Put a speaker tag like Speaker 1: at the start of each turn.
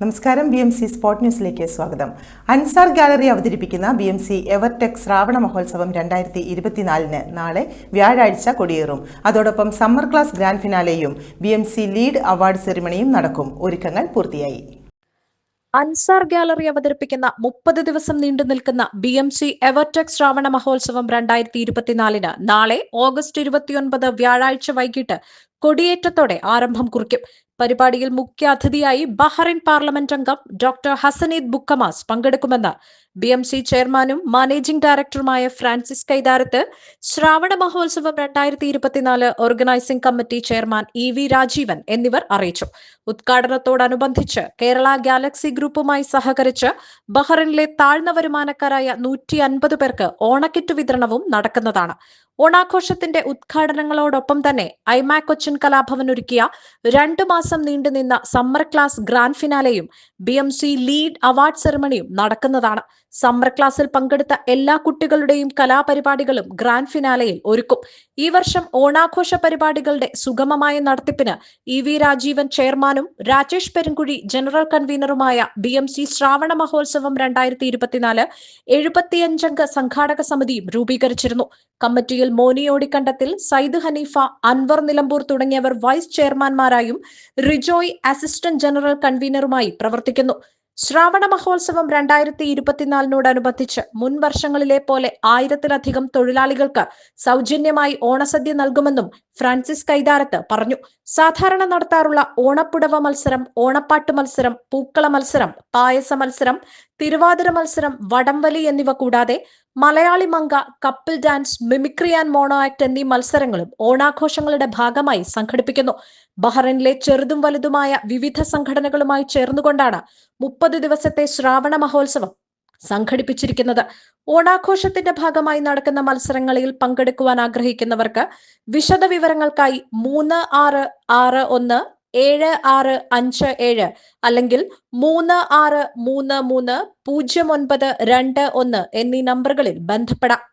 Speaker 1: നമസ്കാരം B M C spot ന്യൂസിലേക്ക് സ്വാഗതം. അൻസാർ ഗാലറി അവതരിപ്പിക്കുന്ന B M C Evertek Shravana Mahotsavam രണ്ടായിരത്തി ഇരുപത്തിനാലിന് നാളെ വ്യാഴാഴ്ച കൊടിയേറും. അതോടൊപ്പം summer class grand ഫിനാലെയും B M C lead award സെറിമണിയും നടക്കും. ഒരുക്കങ്ങൾ പൂർത്തിയായി.
Speaker 2: അൻസാർ ഗാലറി അവതരിപ്പിക്കുന്ന മുപ്പത് ദിവസം നീണ്ടു നിൽക്കുന്ന B M C Evertek Shravana Mahotsavam രണ്ടായിരത്തി ഇരുപത്തിനാലിന് നാളെ ഓഗസ്റ്റ് ഇരുപത്തിയൊൻപത് വ്യാഴാഴ്ച വൈകിട്ട് കൊടിയേറ്റത്തോടെ ആരംഭം കുറിക്കും. പരിപാടിയിൽ മുഖ്യാതിഥിയായി ബഹ്റൈൻ പാർലമെന്റ് അംഗം ഡോക്ടർ ഹസനീദ് ബുക്കമാസ് പങ്കെടുക്കുമെന്ന് ബി എം സി ചെയർമാനും മാനേജിംഗ് ഡയറക്ടറുമായ ഫ്രാൻസിസ് കൈതാരത്ത് ശ്രാവണ മഹോത്സവം രണ്ടായിരത്തി ഇരുപത്തിനാല് organising committee chairman E V Rajeevan എന്നിവർ അറിയിച്ചു. ഉദ്ഘാടനത്തോടനുബന്ധിച്ച് കേരള ഗാലക്സി ഗ്രൂപ്പുമായി സഹകരിച്ച് ബഹ്റിനിലെ താഴ്ന്ന വരുമാനക്കാരായ നൂറ്റി അൻപത് പേർക്ക് ഓണക്കിറ്റ് വിതരണവും നടക്കുന്നതാണ്. ഓണാഘോഷത്തിന്റെ ഉദ്ഘാടനങ്ങളോടൊപ്പം തന്നെ ഐമാക് കൊച്ചിൻ കലാഭവൻ ഒരുക്കിയ രണ്ടു മാസം നീണ്ടുനിന്ന summer class grand ഫിനാലെയും B M C lead award സെറിമണിയും നടക്കുന്നതാണ്. സമ്മർ ക്ലാസ്സിൽ പങ്കെടുത്ത എല്ലാ കുട്ടികളുടെയും കലാപരിപാടികളും ഗ്രാൻഡ് ഫിനാലയിൽ ഒരുക്കും. ഈ വർഷം ഓണാഘോഷ പരിപാടികളുടെ സുഗമമായ നടത്തിപ്പിന് ഇ വി രാജീവൻ ചെയർമാനും Rajesh Perunkuzhi general കൺവീനറുമായ B M C Shravana Mahotsavam രണ്ടായിരത്തി ഇരുപത്തിനാല് എഴുപത്തിയഞ്ചംഗ സംഘാടക സമിതിയും രൂപീകരിച്ചിരുന്നു. കമ്മിറ്റിയിൽ മോനി ഓടിക്കണ്ടത്തിൽ സയ്യിദ് ഹനീഫ അൻവർ നിലമ്പൂർ തുടങ്ങിയവർ വൈസ് ചെയർമാൻമാരായും റിജോയ് അസിസ്റ്റന്റ് ജനറൽ കൺവീനറുമായി പ്രവർത്തിക്കുന്നു. ശ്രാവണ മഹോത്സവം രണ്ടായിരത്തി ഇരുപത്തിനാലിനോടനുബന്ധിച്ച് മുൻ വർഷങ്ങളിലെ പോലെ ആയിരത്തിലധികം തൊഴിലാളികൾക്ക് സൗജന്യമായി ഓണസദ്യ നൽകുമെന്നും ഫ്രാൻസിസ് കൈതാരത്ത് പറഞ്ഞു. സാധാരണ നടത്താറുള്ള ഓണപ്പുടവ മത്സരം ഓണപ്പാട്ട് മത്സരം പൂക്കള മത്സരം പായസ മത്സരം തിരുവാതിര മത്സരം വടംവലി എന്നിവ കൂടാതെ Malayali മംഗ couple dance mimicry and mono act എന്നീ മത്സരങ്ങളും ഓണാഘോഷങ്ങളുടെ ഭാഗമായി സംഘടിപ്പിക്കുന്നു. ബഹ്റൈനിലെ ചെറുതും വലുതുമായ വിവിധ സംഘടനകളുമായി ചേർന്നുകൊണ്ടാണ് മുപ്പത് ദിവസത്തെ ശ്രാവണ മഹോത്സവം സംഘടിപ്പിച്ചിരിക്കുന്നത്. ഓണാഘോഷത്തിന്റെ ഭാഗമായി നടക്കുന്ന മത്സരങ്ങളിൽ പങ്കെടുക്കുവാൻ ആഗ്രഹിക്കുന്നവർക്ക് വിശദവിവരങ്ങൾക്കായി മൂന്ന് ആറ് ആറ് ഒന്ന് ഏഴ് ആറ് അഞ്ച് ഏഴ് അല്ലെങ്കിൽ മൂന്ന് ആറ് മൂന്ന് മൂന്ന് പൂജ്യം ഒൻപത് രണ്ട് ഒന്ന് എന്നീ നമ്പറുകളിൽ ബന്ധപ്പെടാം.